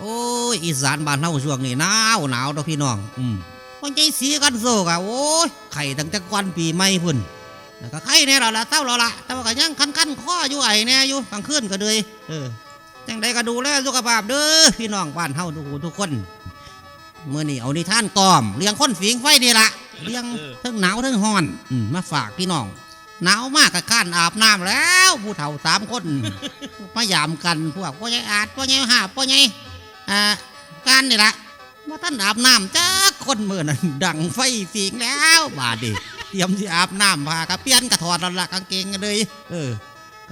โอ้ยอีสานบ้านเฮาช่วงนี้หนาวหนาวเนาะพี่น้อง อืมคนใจสีกันโซกอะโอ้ยไข่ตั้งแต่ก่อนปีใหม่พุ่นแล้วก็ไข่แน่เราละเต้าเราละแต่ว่าก็ยังคันคันข้ออยู่ไอ้แน่อยู่กลางคืนก็เลยเออจังใดก็ดูแลสุขภาพเด้อพี่น้องบ้านเฮาทุกทุกคนเมื่อนี้เอานิทานกล่อมเลี้ยงคนฝีงไฟนี่ละเลี้ยงทั้งหนาวทั้งร้อนอืมมาฝากพี่น้องหนาวมากก็ข้านอาบน้ำแล้ว ผู้เฒ่าสามคนมายามกันพวกพ่อใหญ่อาจพ่อใหญ่หาพ่อใหญ่ อ่าการนี่ละว่าท่านอาบน้ำจ้าคนเมื่อนั้นดังไฟฝีงแล้วบาดิเตรียมที่อาบน้ำพากระเปียนกระถอดแล้วละกางเกงกันเลย เออ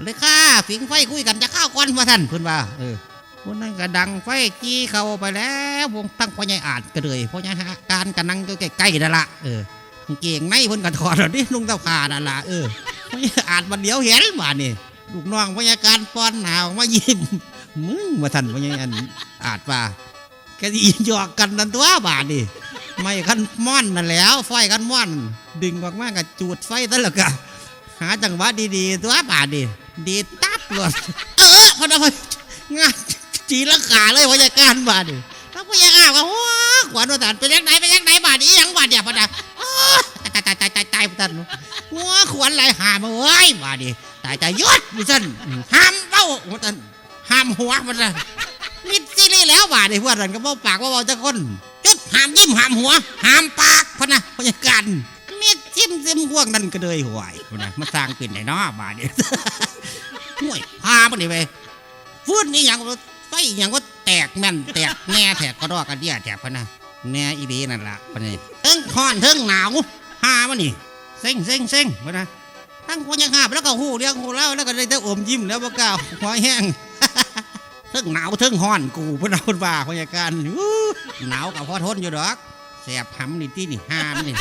เลยข้าฝีงไฟคุยกันจะข้าวควันว่าท่านเพิ่นว่า เออคนนั้นก็ดังไฟจี้เข้าไปแล้ววงตั้งพ่อใหญ่อาจก็เลยพ่อใหญ่การกันนั่งอยู่ใกล้ๆนั่นละเออกางเกงในเพิ่นกระถอดแล้วนี่ลุงเต้าขานั่นละเออพ่อใหญ่อาจมันเดียวเห็นบาดนี่ลูกน้องพยาการป้อนหนาวมายิ้ม มึงมาทันพยาอันอาจว่าแกสิหยอกกันนั่นตัวบาดนี่ไม่กันม่อนนั่นแล้วไฟกันม่อน ดึงออกมากับจูดไฟซะแล้วก็หาจังหวะดีๆตัวบาดนี่ดีตับเลยเออพอดงานจีละขาเลยพยาการบาดนี่ถ้าพยากาว้าขวัญว่าแต่เป็นยังไงเป็นยังไงบาดนี่ยังบาดเดียวพอดาตายตายตายตายตายพอดันหัวขวัญไหลหามาเว้ยบาดนี่ตายตายยศมิสันห้ามเบ้ามัน ห้ามหัวมันนะมิดซีรีแล้วบาดไอ้พวกนั้นก็บอกปากว่าเบาจะคนยศห้ามยิ้มห้ามหัวห้ามปากพะนะพยาการมิดจิ้มซิมพวกนั้นก็เลยหวยพะนะมาสร้างเป็นไหนเนาะบาดเนี่ยห่วยพามันนี่ไปฟื้นนี่อย่างว่าไฟอย่างว่าแตกแม่นแตกแง่แตกกระดอกกระเดียแตกพะนะแง่อีดีนั่นละพะนี่เทิงคอนเทิงหนาวหามันนี่เซ็งเซ็งเซ็งพะนะตั้งคนยังหาบแล้วก็หูเรียงหูแล้วแล้วก็ได้แต่อมยิ้มแล้วบ่กล้าหัวแห้ง ทิงหนาวทึ่งห้อนกูเพิ่นเอาเพิ่นว่าพยาการหนาวกับพอทนอยู่ดอกแสบหำนี่ที่นี่ห้ามนี่